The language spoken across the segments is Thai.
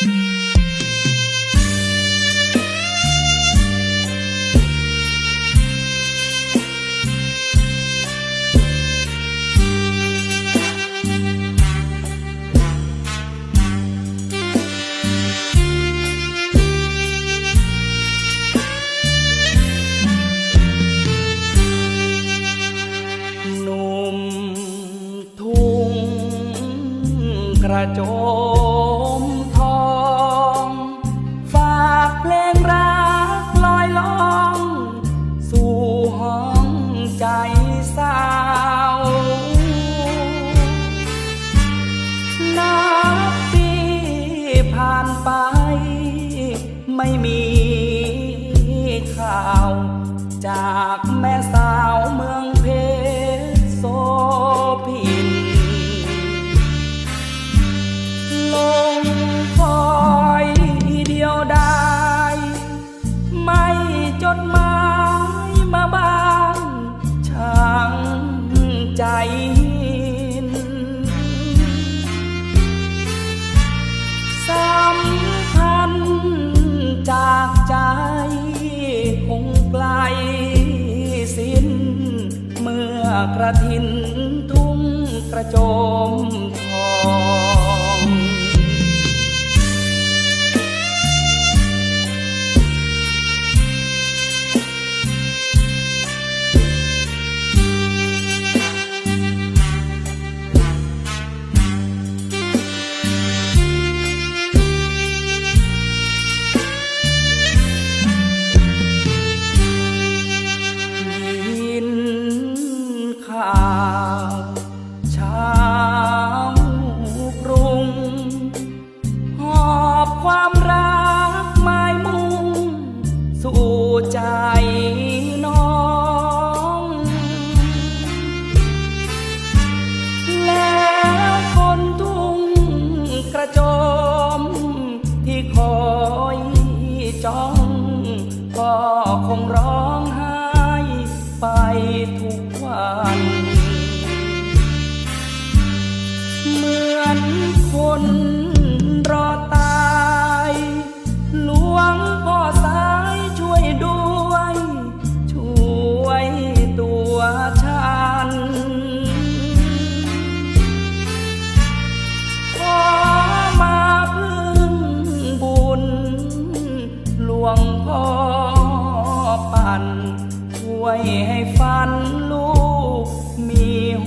นมทุ่งกระโจ ไม่มีข่าวจากแม่สากระทินทุ่งกระโจม ใจน้อง แล้วคนทุ่งกระโจม ที่คอยจ้องก็คงร้องไห้ไปทุกวัน เหมือนคนรอตา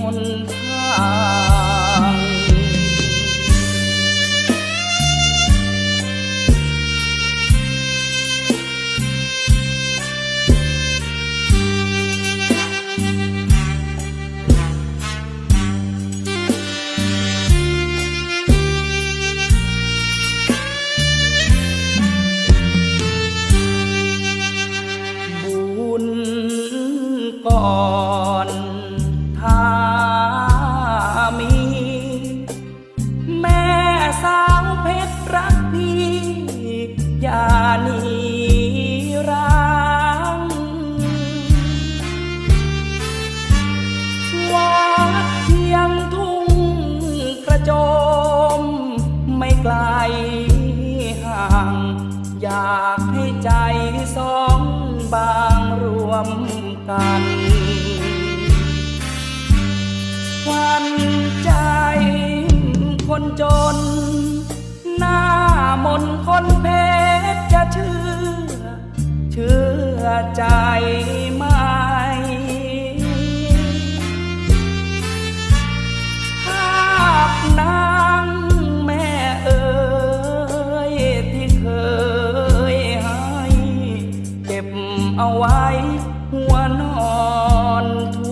หนทางบุญก่อน อย่าหนีร้างวัดเพียงทุ่งกระโจม ไม่ไกลห่าง อยากให้ใจสองบางรวมกันวันใจคนจน หน้ามนคน เชื่อใจไหมหากนางแม่เอ๋ยที่เคยให้เก็บเอาไว้หัวนอนทุ